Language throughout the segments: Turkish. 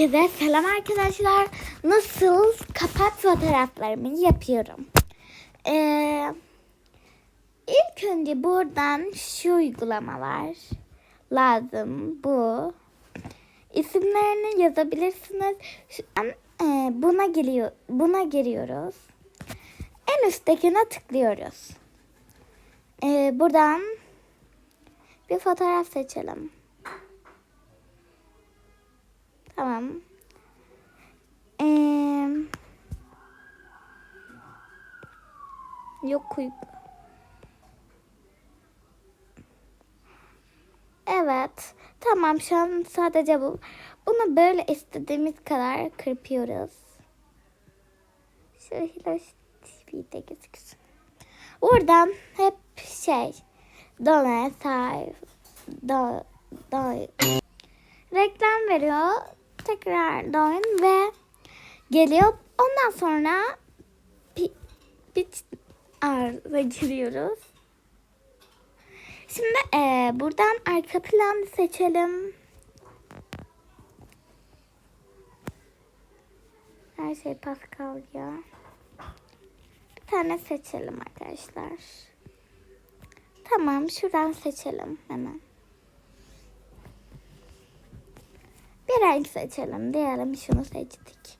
Herkese selam arkadaşlar. Nasıl kapak fotoğraflarımı yapıyorum. Ee, ilk önce buradan şu uygulamalar lazım. Bu. İsimlerini yazabilirsiniz. Şu an, e, buna giriyor, buna giriyoruz. En üsttekine tıklıyoruz. Ee, buradan bir fotoğraf seçelim. Tamam. Ee, yok uyku. Evet. Tamam şu an sadece bu. Bunu böyle istediğimiz kadar kırpıyoruz. Şu Hiloş TV'de gözüksün. Buradan hep şey. Done, say, do, do, reklam veriyor. Tekrar dön ve geliyor. Ondan sonra bit arıza giriyoruz. Şimdi eee, buradan arka plan seçelim. Her şey Pascal ya. Bir tane seçelim arkadaşlar. Tamam şuradan seçelim hemen. Renk seçelim. Diyelim şunu seçtik.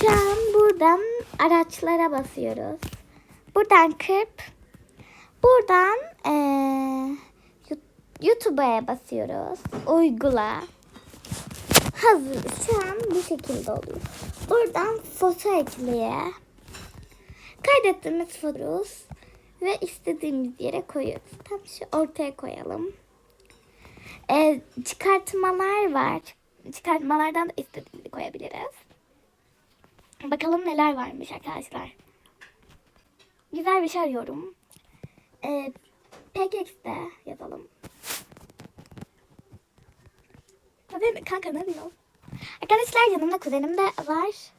Şu an buradan araçlara basıyoruz. Buradan kırp. Buradan Yu- YouTube'a basıyoruz. Uygula. Hazır. Şu an bu şekilde oluyor. Buradan foto ekleye. Kaydettiğimiz fotoğrafı ve istediğimiz yere koyuyoruz. Tam şu ortaya koyalım. Ee, çıkartmalar var. Çıkartmalardan da istediğimizi koyabiliriz. Bakalım neler varmış arkadaşlar. Güzel bir şey arıyorum. Ee, PKX'de yazalım. Kuzenim, kanka ne diyor? Arkadaşlar yanımda kuzenim de var.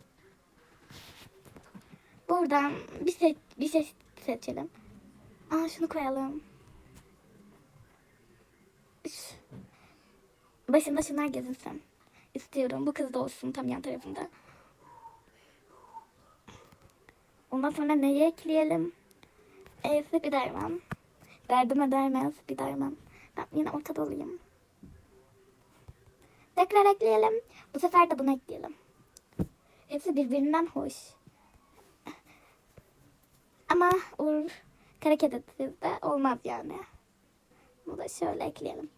Buradan bir şey, bir şey seçelim. Aa şunu koyalım. Başında şunlar gezinsin. İstiyorum. Bu kız da olsun tam yan tarafında. Ondan sonra neyi ekleyelim? E'si bir derman. Derdime dermez bir derman. Ben yine ortada olayım. Tekrar ekleyelim. Bu sefer de bunu ekleyelim. Hepsi birbirinden hoş. Ama Uğur Karakedet'sizde olmaz yani. Bunu da şöyle ekleyelim.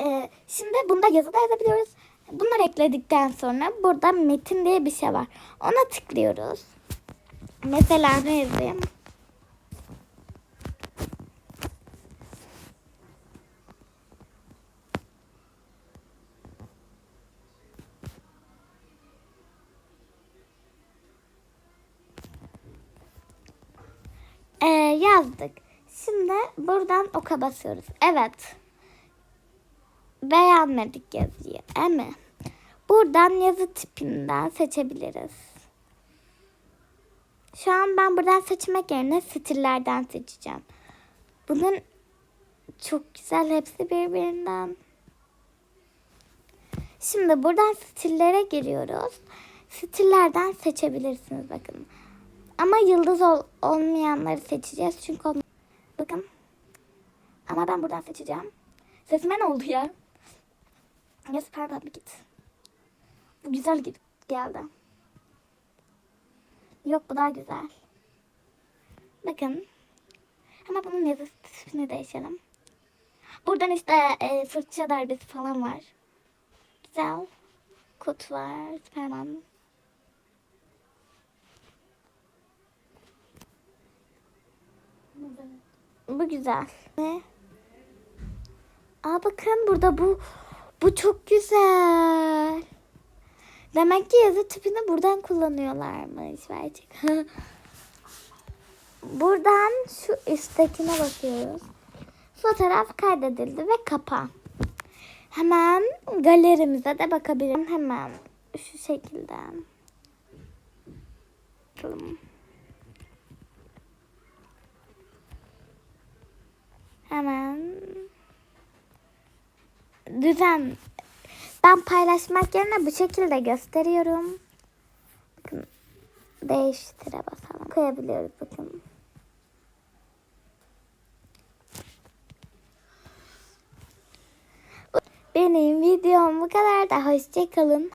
Ee, şimdi bunda yazı da yazabiliyoruz. Bunları ekledikten sonra burada metin diye bir şey var. Ona tıklıyoruz. Mesela ne yazayım? Ee, yazdık. Şimdi buradan oka basıyoruz. Evet. Beğenmedik yazıyı. Emi. Buradan yazı tipinden seçebiliriz. Şu an ben buradan seçmek yerine stillerden seçeceğim. Bunun çok güzel hepsi birbirinden. Şimdi buradan stillere giriyoruz. Stillerden seçebilirsiniz bakın. Ama yıldız ol, olmayanları seçeceğiz çünkü on- bakın. Ama ben buradan seçeceğim. Sesime ne oldu ya? Ya süper bir git. Güzel git geldi. Yok bu daha güzel. Bakın. Ama bunun yazı tipini değişelim. Buradan işte e, fırça darbesi falan var. Güzel. Kut var. Süperman. Bu güzel. Ne? Aa bakın burada bu bu çok güzel. Demek ki yazı tipini buradan kullanıyorlarmış belki. buradan şu üsttekine bakıyoruz. Fotoğraf kaydedildi ve kapa. Hemen galerimize de bakabilirim. Hemen şu şekilde. Bakalım. Hemen düzen Ben paylaşmak yerine bu şekilde gösteriyorum. Bakın değiştire basalım. Koyabiliyoruz bakın. Benim videom bu kadar da hoşçakalın.